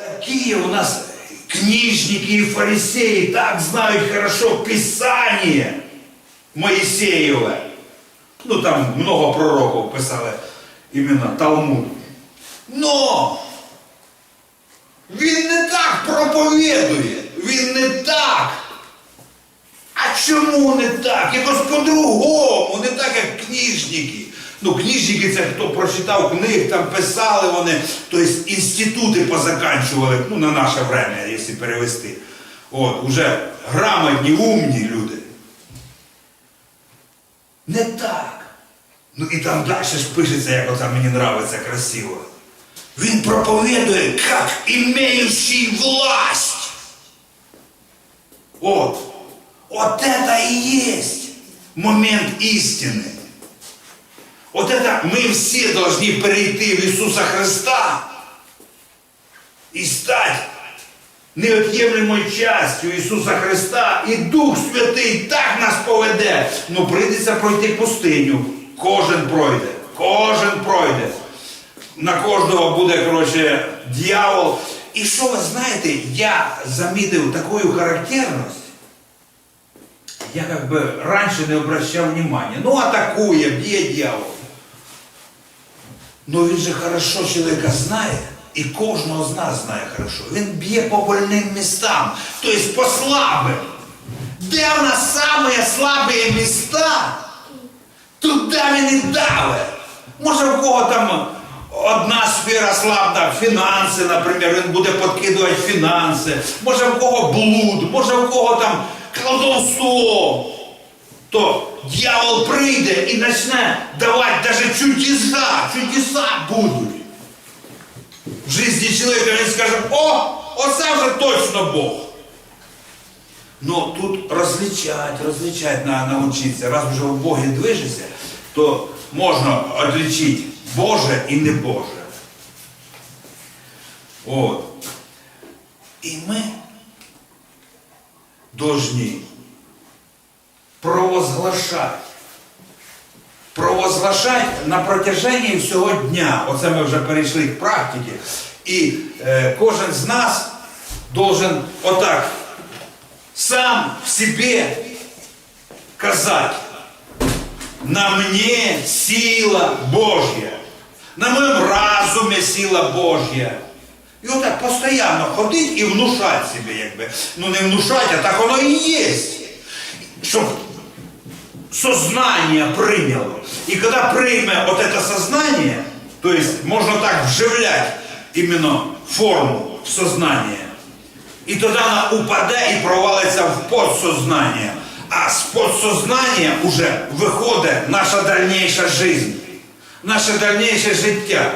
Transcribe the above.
Такие у нас книжники и фарисеи так знают хорошо Писание Моисееве. Ну там много пророков писали іменно Талмуд. Но він не так проповідує, він не так. А чому не так? Якось по-другому, не так, як книжники. Ну, книжники це хто прочитав книг, там писали вони, тобто інститути позаканчували, ну, на наше время, якщо перевести. От, уже грамотні, умні люди. Не так. Ну і там далі ж пишеться, як оце мені нравиться красиво. Він проповідує, як імеючий власть. Вот. Вот это и есть момент истины. Вот это мы все должны перейти в Иисуса Христа и стать неот'ємлемою частю Ісуса Христа, і Дух Святий так нас поведе. Ну, прийдеться пройти пустиню. Кожен пройде. Кожен пройде. На кожного буде, коротше, дьявол. І що ви знаєте, я замітив таку характерність. Я как бы раньше не обращал внимания. Ну, атакує, б'є дьявол. Но він же хорошо чоловіка знає, і кожного з нас знає хорошо. Він б'є по больним містам, тобто по слабим. Де в нас самі слабі міста, туди він і давить. Може, в кого там одна сфера слабна, фінанси, наприклад, він буде підкидувати фінанси, може в кого блуд, може в кого там колдовство. То дьявол прийде і почне давати навіть чудеса, чудеса будуть. В житті чоловіка він скаже, о, оце вже точно Бог. Ну тут розлічать, розлічать на, научитися. Раз вже в Богі движешся, то можна відлічити Боже і не Боже. От. І ми должны провозглашати. Провозглашати на протяженні всього дня. Оце ми вже перейшли к практиці. І е, кожен з нас должен отак сам в себе казати. На мне сила Божья. На моем разуме сила Божья. І отак постійно ходить і внушати себе, якби. Ну не внушати, а так воно і є. Сознание приняло. И когда примет вот это сознание, то есть можно так вживлять именно форму в сознание, и тогда она упадет и провалится в подсознание. А с подсознания уже виходить наша дальнейшая жизнь, наше дальнейшее життя.